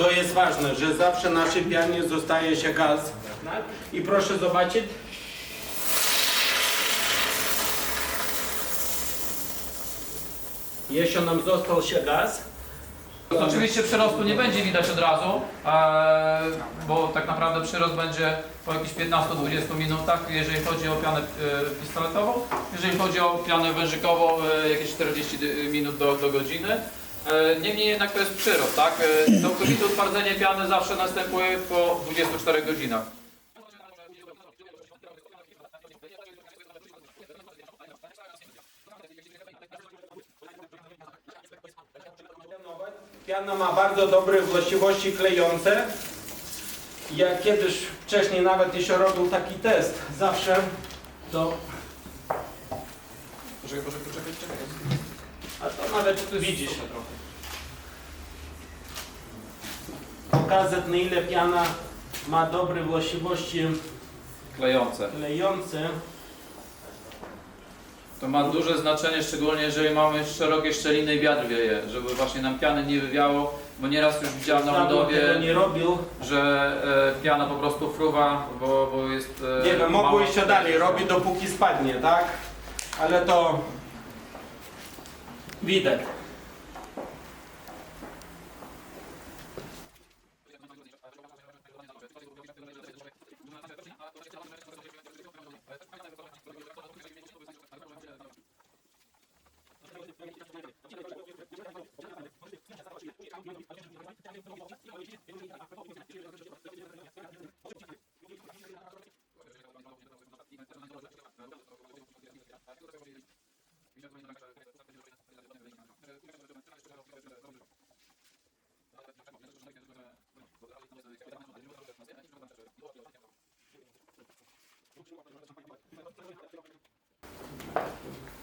Co jest ważne, że zawsze na pianie zostaje się gaz. I proszę zobaczyć. Jeśli nam został się gaz, Oczywiście przyrostu nie będzie widać od razu, e, bo tak naprawdę przyrost będzie po jakichś 15-20 minutach, jeżeli chodzi o pianę e, pistoletową. Jeżeli chodzi o pianę wężykową, e, jakieś 40 dy- minut do, do godziny. E, Niemniej jednak to jest przyrost, tak? E, Całkowite utwardzenie piany zawsze następuje po 24 godzinach. Piana ma bardzo dobre właściwości klejące. Ja kiedyś wcześniej nawet jeszcze robił taki test. Zawsze to, Poczekaj, poczekaj, poczekaj, czekaj. A to nawet widzisz, Super trochę. pokazać na ile piana ma dobre właściwości Klejące. klejące. To ma duże znaczenie, szczególnie jeżeli mamy szerokie szczeliny i wiatr wieje, żeby właśnie nam piany nie wywiało, bo nieraz już widziałem na budowie, nie robił. że e, piana po prostu fruwa, bo, bo jest... E, Nie wiem, mogło jeszcze dalej robić dopóki spadnie, tak? Ale to widać. Thank you.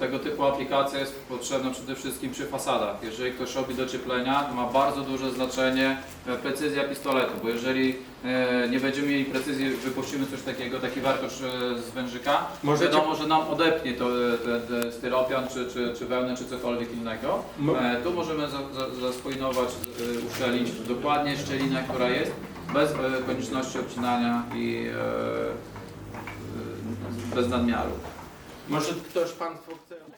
Tego typu aplikacja jest potrzebna przede wszystkim przy fasadach. Jeżeli ktoś robi docieplenia, to ma bardzo duże znaczenie e, precyzja pistoletu, bo jeżeli e, nie będziemy mieli precyzji, wypuścimy coś takiego, taki warkocz e, z wężyka, Możecie- wiadomo, że nam odepnie to, styropian, czy, czy, czy wełnę, czy cokolwiek innego. E, tu możemy za, za, zaspójnować, e, uszczelić dokładnie szczelinę, która jest, bez konieczności obcinania i bez nadmiaru. Może ktoś Państwo chce...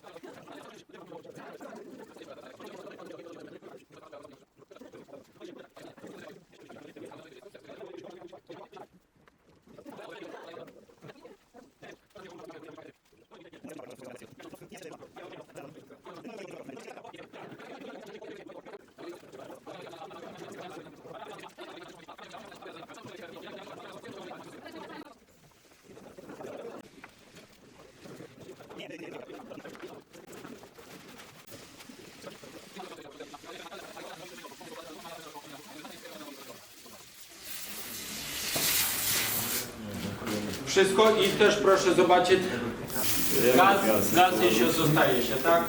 Wszystko i też proszę zobaczyć gaz, gaz jeszcze zostaje się, tak?